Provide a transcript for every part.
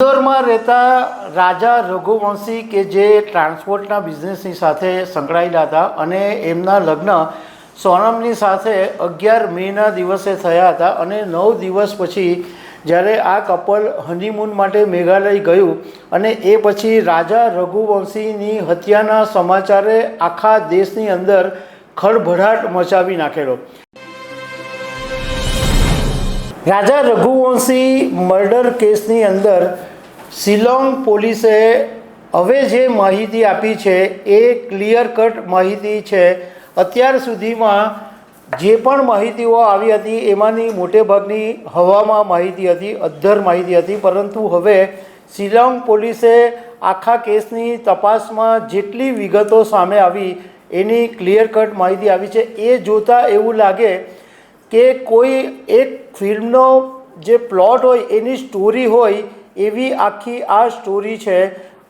ઇન્દોરમાં રહેતા રાજા રઘુવંશી કે જે ટ્રાન્સપોર્ટના બિઝનેસની સાથે સંકળાયેલા હતા અને એમના લગ્ન સોનમની સાથે અગિયાર મેના દિવસે થયા હતા અને નવ દિવસ પછી જ્યારે આ કપલ હનીમૂન માટે મેઘાલય ગયું અને એ પછી રાજા રઘુવંશીની હત્યાના સમાચારે આખા દેશની અંદર ખળભળાટ મચાવી નાખેલો. રાજા રઘુવંશી મર્ડર કેસની અંદર શિલોંગ પોલીસે હવે જે માહિતી આપી છે એ ક્લિયર કટ માહિતી છે. અત્યાર સુધીમાં જે પણ માહિતીઓ આવી હતી એમાંની મોટેભાગની હવામાં માહિતી હતી અદ્ધર માહિતી હતી. પરંતુ હવે શિલોંગ પોલીસે આખા કેસની તપાસમાં જેટલી વિગતો સામે આવી એની ક્લિયર કટ માહિતી આવી છે. એ જોતાં એવું લાગે કે કોઈ એક ફિલ્મનો જે પ્લોટ હોય, એની સ્ટોરી હોય એવી આખી આ સ્ટોરી છે.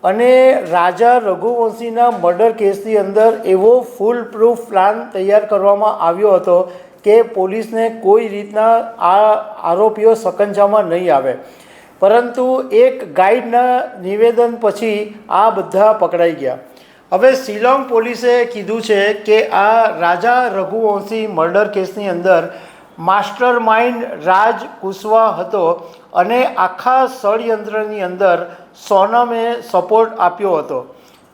અને રાજા રઘુવંશીના મર્ડર કેસની અંદર એવો ફૂલ પ્રૂફ પ્લાન તૈયાર કરવામાં આવ્યો હતો કે પોલીસને કોઈ રીતના આ આરોપીઓ સકંજામાં નહીં આવે. પરંતુ એક ગાઈડના નિવેદન પછી આ બધા પકડાઈ ગયા. હવે શિલોંગ પોલીસે કીધું છે કે આ રાજા રઘુવંશી મર્ડર કેસની અંદર માસ્ટર માઇન્ડ રાજ કુશવા હતો અને આખા ષડયંત્રની અંદર સોનમે સપોર્ટ આપ્યો હતો.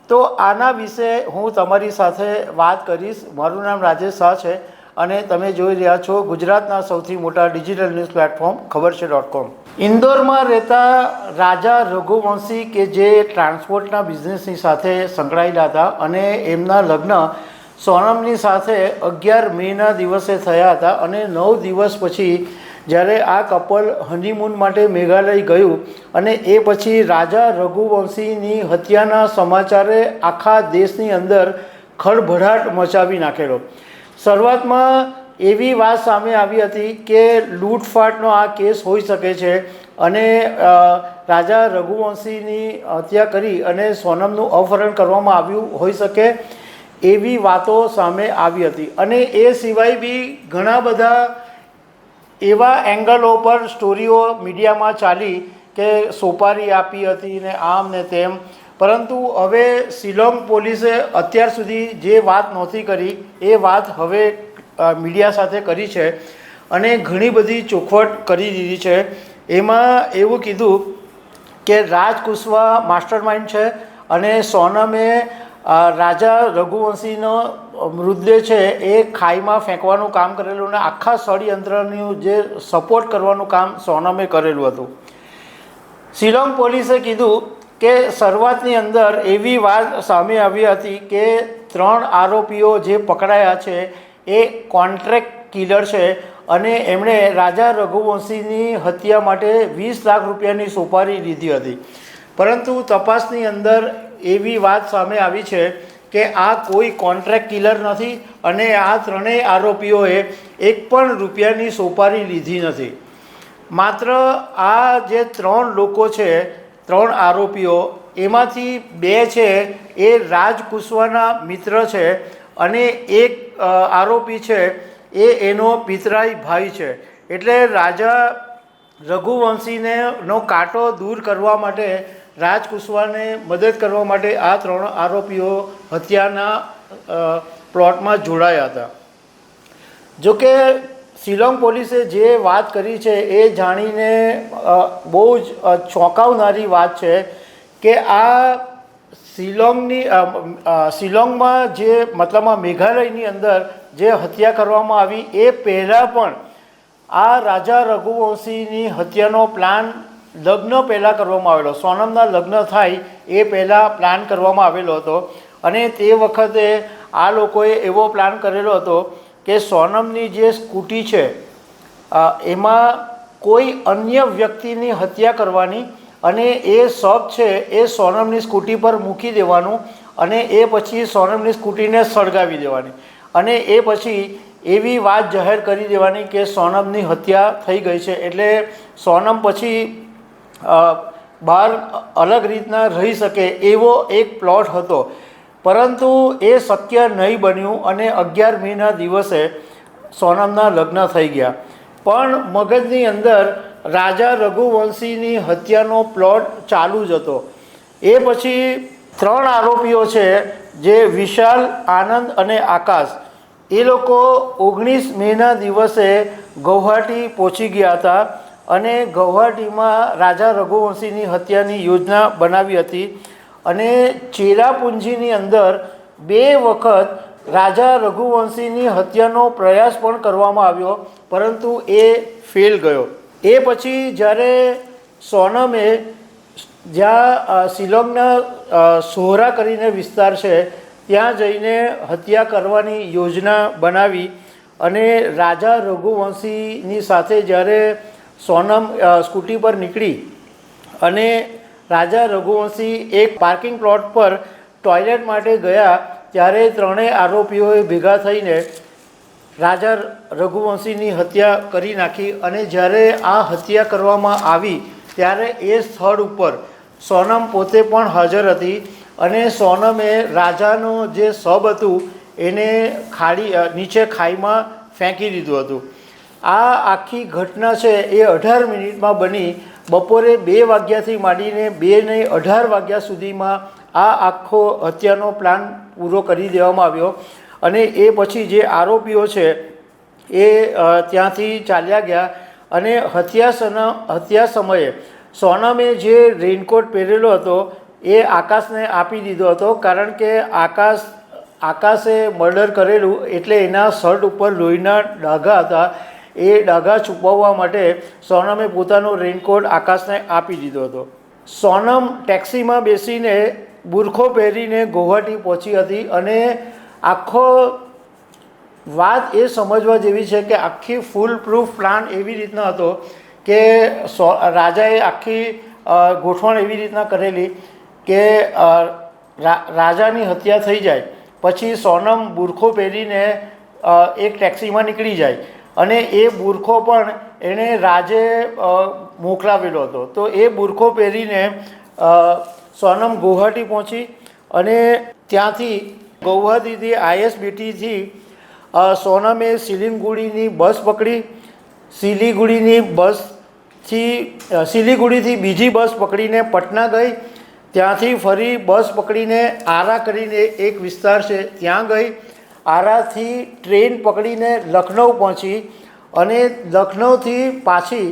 તો આના વિશે હું તમારી સાથે વાત કરીશ. મારું નામ રાજેશ શાહ છે અને તમે જોઈ રહ્યા છો ગુજરાતના સૌથી મોટા ડિજિટલ ન્યૂઝ પ્લેટફોર્મ, ખબર છે ડોટ કોમ. ઇન્દોરમાં રહેતા રાજા રઘુવંશી કે જે ટ્રાન્સપોર્ટના બિઝનેસની સાથે સંકળાયેલા હતા અને એમના લગ્ન સોનમની સાથે અગિયાર મેના દિવસે થયા હતા અને નવ દિવસ પછી જ્યારે આ કપલ હનીમૂન માટે મેઘાલય ગયું અને એ પછી રાજા રઘુવંશીની હત્યાના સમાચારે આખા દેશની અંદર ખળભળાટ મચાવી નાખેલો. શરૂઆતમાં એવી વાત સામે આવી હતી કે લૂંટફાટનો આ કેસ હોઈ શકે છે અને રાજા રઘુવંશીની હત્યા કરી અને સોનમનું અપહરણ કરવામાં આવ્યું હોઈ શકે એવી વાતો સામે આવી હતી. અને એ સિવાય બી ઘણા બધા એવા એંગલો પર સ્ટોરીઓ મીડિયામાં ચાલી કે સોપારી આપી હતી ને આમ ને તેમ. પરંતુ હવે શિલોંગ પોલીસે અત્યાર સુધી જે વાત નહોતી કરી, એ વાત હવે મીડિયા સાથે કરી છે અને ઘણી બધી ચોખવટ કરી દીધી છે. એમાં એવું કીધું કે રાજ કુશવા માસ્ટર માઇન્ડ છે અને સોનમે રાજા રઘુવંશીનો મૃતદેહ છે એ ખાઈમાં ફેંકવાનું કામ કરેલું અને આખા ષડયંત્રનું જે સપોર્ટ કરવાનું કામ સોનમે કરેલું હતું. શિલોંગ પોલીસે કીધું કે શરૂઆતની અંદર એવી વાત સામે આવી હતી કે ત્રણ આરોપીઓ જે પકડાયા છે એ કોન્ટ્રાક્ટ કિલર છે અને એમણે રાજા રઘુવંશીની હત્યા માટે વીસ લાખ રૂપિયાની સોપારી લીધી હતી. પરંતુ તપાસની અંદર એવી વાત સામે આવી છે કે આ કોઈ કોન્ટ્રાક્ટ કિલર નથી અને આ ત્રણેય આરોપીઓએ એક પણ રૂપિયાની સોપારી લીધી નથી. માત્ર આ જે ત્રણ લોકો છે, ત્રણ આરોપીઓ, એમાંથી બે છે એ રાજ કુશવાના મિત્ર છે અને એક આરોપી છે એ એનો પિતરાઈ ભાઈ છે. એટલે રાજા રઘુવંશીને નો કાંટો દૂર કરવા માટે રાજ કુશવાને મદદ કરવા માટે આ ત્રણ આરોપીઓ હત્યાના પ્લોટમાં જોડાયા હતા. જોકે શિલોંગ પોલીસે જે વાત કરી છે એ જાણીને બહુ જ ચોંકાવનારી વાત છે કે આ શિલોંગની શિલોંગમાં જે, મતલબમાં મેઘાલયની અંદર જે હત્યા કરવામાં આવી એ પહેલાં પણ આ રાજા રઘુવંશીની હત્યાનો પ્લાન લગ્ન પહેલાં કરવામાં આવેલો. સોનમના લગ્ન થાય એ પહેલાં પ્લાન કરવામાં આવેલો હતો. અને તે વખતે આ લોકોએ એવો પ્લાન કરેલો હતો કે સોનમની જે સ્કૂટી છે એમાં કોઈ અન્ય વ્યક્તિની હત્યા કરવાની અને એ શબ છે એ સોનમની સ્કૂટી પર મૂકી દેવાનું અને એ પછી સોનમની સ્કૂટીને સળગાવી દેવાની. અને એ પછી એવી વાત જાહેર કરી દેવાની કે સોનમની હત્યા થઈ ગઈ છે. એટલે સોનમ પછી બહાર અલગ રીતના રહી શકે એવો એક પ્લોટ હતો. પરંતુ એ શક્ય નહીં બન્યું અને અગિયાર મેના દિવસે સોનમના લગ્ન થઈ ગયા. પણ મગજની અંદર રાજા રઘુવંશીની હત્યાનો પ્લોટ ચાલુ જ હતો. એ પછી ત્રણ આરોપીઓ છે, જે વિશાલ, આનંદ અને આકાશ. એ લોકો ઓગણીસ મેના દિવસે ગૌહાટી પહોંચી ગયા હતા. અને ગૌહાટીમાં રાજા રઘુવંશીની હત્યાની યોજના બનાવી હતી અને ચેરાપુંજીની અંદર બે વખત રાજા રઘુવંશીની હત્યાનો પ્રયાસ પણ કરવામાં આવ્યો, પરંતુ એ ફેલ ગયો. એ પછી જ્યારે સોનમે જ્યાં શિલોંગના સોહરા કરીને વિસ્તાર છે, ત્યાં જઈને હત્યા કરવાની યોજના બનાવી અને રાજા રઘુવંશીની સાથે જ્યારે સોનમ સ્કૂટી પર નીકળી અને રાજા રઘુવંશી એક પાર્કિંગ પ્લોટ પર ટોયલેટ માટે ગયા, ત્યારે ત્રણેય આરોપીઓએ ભેગા થઈને રાજા રઘુવંશીની હત્યા કરી નાખી અને જ્યારે આ હત્યા કરવામાં આવી, ત્યારે એ સ્થળ ઉપર સોનમ પોતે પણ હાજર હતી અને સોનમે રાજાનો જે સબ હતું એને ખાડી નીચે ખાઈમાં ફેંકી દીધું હતું. આ આખી ઘટના છે એ અઢાર મિનિટમાં બની. બપોરે બે વાગ્યાથી માંડીને બે ને અઢાર વાગ્યા સુધીમાં આ આખો હત્યાનો પ્લાન પૂરો કરી દેવામાં આવ્યો. અને એ પછી જે આરોપીઓ છે એ ત્યાંથી ચાલ્યા ગયા. અને હત્યા હત્યા સમયે સોનમે જે રેઇનકોટ પહેરેલો હતો એ આકાશને આપી દીધો હતો. કારણ કે આકાશ, આકાશે મર્ડર કરેલું એટલે એના શર્ટ ઉપર લોહીના ડાઘા હતા. એ ડાઘા છુપાવવા માટે સોનમે પોતાનો રેઇનકોટ આકાશને આપી દીધો હતો. સોનમ ટેક્સીમાં બેસીને બુરખો પહેરીને ગુવાહાટી પહોંચી હતી અને આખો વાત એ સમજવા જેવી છે કે આખી ફૂલ પ્રૂફ પ્લાન એવી રીતના હતો કે સો, રાજાએ આખી ગોઠવણ એવી રીતના કરેલી કે રાજાની હત્યા થઈ જાય. પછી સોનમ બુરખો પહેરીને એક ટેક્સીમાં નીકળી જાય. અને એ બુરખો પણ એણે રાજે મોકલાવેલો હતો. તો એ બુરખો પહેરીને સોનમ ગુવાહાટી પહોંચી અને ત્યાંથી ગૌહાટીથી આઈએસબીટીથી સોનમે સિલિંગુડીની બસ પકડી. સિલિગુડીની બસથી સિલિગુડીથી બીજી બસ પકડીને પટના ગઈ. ત્યાંથી ફરી બસ પકડીને આરા કરીને એક વિસ્તાર છે, ત્યાં ગઈ. આરાથી ટ્રેન પકડીને લખનઉ પહોંચી અને લખનઉથી પાછી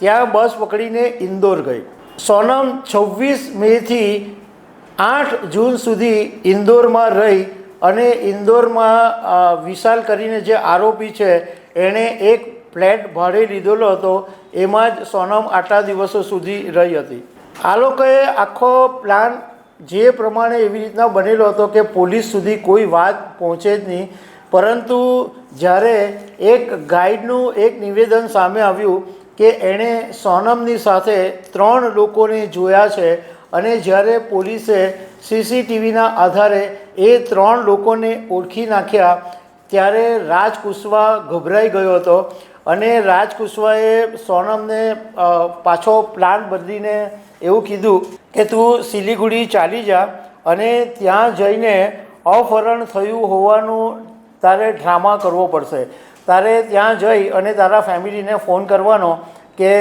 ત્યાં બસ પકડીને ઇન્દોર ગઈ. સોનમ છવ્વીસ મેથી આઠ જૂન સુધી ઇન્દોરમાં રહી અને ઇન્દોરમાં વિશાલ કરીને જે આરોપી છે, એણે એક ફ્લેટ ભાડે લીધેલો હતો, એમાં જ સોનમ આટલા દિવસો સુધી રહી હતી. આ લોકોએ આખો પ્લાન જે પ્રમાણે એવી રીતના બનેલો હતો કે પોલીસ સુધી કોઈ વાત પહોંચે જ નહીં. પરંતુ જ્યારે એક ગાઈડનું એક નિવેદન સામે આવ્યું કે એણે સોનમની સાથે ત્રણ લોકોને જોયા છે અને જ્યારે પોલીસે સીસીટીવીના આધારે એ ત્રણ લોકોને ઓળખી નાખ્યા, ત્યારે રાજ કુશવા ગભરાઈ ગયો હતો અને રાજ કુશવાએ સોનમને પાછો પ્લાન બદલીને એવું કીધું કે તું સિલિગુડી ચાલી જા અને ત્યાં જઈને અપહરણ થયું હોવાનું તારે ડ્રામા કરવો પડશે. તારે ત્યાં જઈ અને તારા ફેમિલીને ફોન કરવાનો કે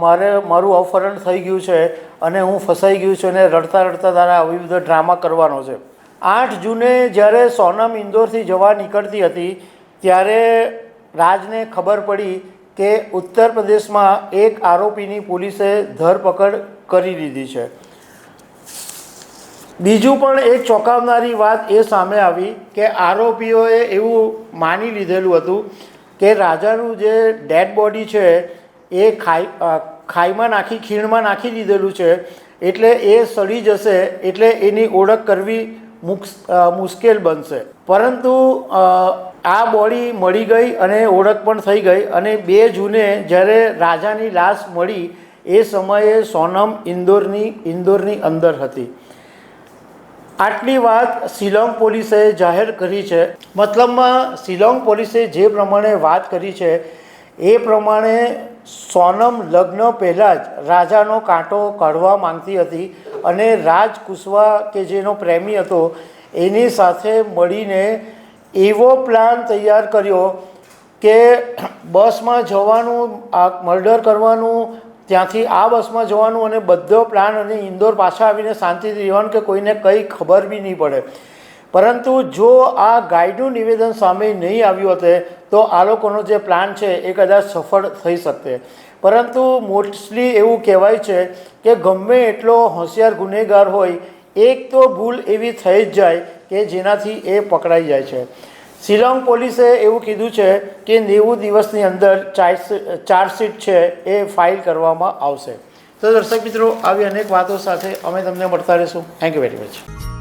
મારે, મારું અપહરણ થઈ ગયું છે અને હું ફસાઈ ગયું છું અને રડતા રડતા તારા આવી બધો ડ્રામા કરવાનો છે. આઠ જૂને જ્યારે સોનમ ઇન્દોરથી જવા નીકળતી હતી, ત્યારે રાજને ખબર પડી કે ઉત્તર પ્રદેશમાં એક આરોપીની પોલીસે ધરપકડ કરી દીધી છે. બીજું પણ એક ચોંકાવનારી વાત એ સામે આવી કે આરોપીઓએ એવું માની લીધેલું હતું કે રાજાનું જે ડેડ બોડી છે એ ખાઈ ખાઈમાં નાખી, ખીણમાં નાખી દીધેલું છે એટલે એ સડી જશે એટલે એની ઓળખ કરવી મુશ્કેલ બનશે. પરંતુ આ બોડી મળી ગઈ અને ઓળખ પણ થઈ ગઈ અને બે જૂને જ્યારે રાજાની લાશ મળી એ સમયે સોનમ ઇન્દોરની ઇન્દોરની અંદર હતી. આટલી વાત શિલોંગ પોલીસે જાહેર કરી છે. મતલબમાં શિલોંગ પોલીસે જે પ્રમાણે વાત કરી છે, એ પ્રમાણે સોનમ લગ્ન પહેલાં જ રાજાનો કાંટો કાઢવા માંગતી હતી અને રાજ કુશવા કે જેનો પ્રેમી હતો, એની સાથે મળીને એવો પ્લાન તૈયાર કર્યો કે બસમાં જવાનું, આ મર્ડર કરવાનું ત્યાંથી આ બસમાં જવાનું અને બધો પ્લાન અને ઇન્દોર પાછા આવીને શાંતિથી રહેવાનું કે કોઈને કંઈ ખબર બી નહીં પડે. પરંતુ જો આ ગાઈડનું નિવેદન સામે નહીં આવ્યું હોતે, તો આ લોકોનો જે પ્લાન છે એ કદાચ સફળ થઈ શકતે. પરંતુ મોસ્ટલી એવું કહેવાય છે કે ગમે એટલો હોશિયાર ગુનેગાર હોય, એક તો ભૂલ એવી થઈ જ જાય કે જેનાથી એ પકડાઈ જાય છે. શિલોંગ પોલીસે એવું કીધું છે કે નેવું દિવસની અંદર ચાર્જશીટ છે એ ફાઇલ કરવામાં આવશે. તો દર્શક મિત્રો, આવી અનેક વાતો સાથે અમે તમને મળતા રહીશું. Thank you very much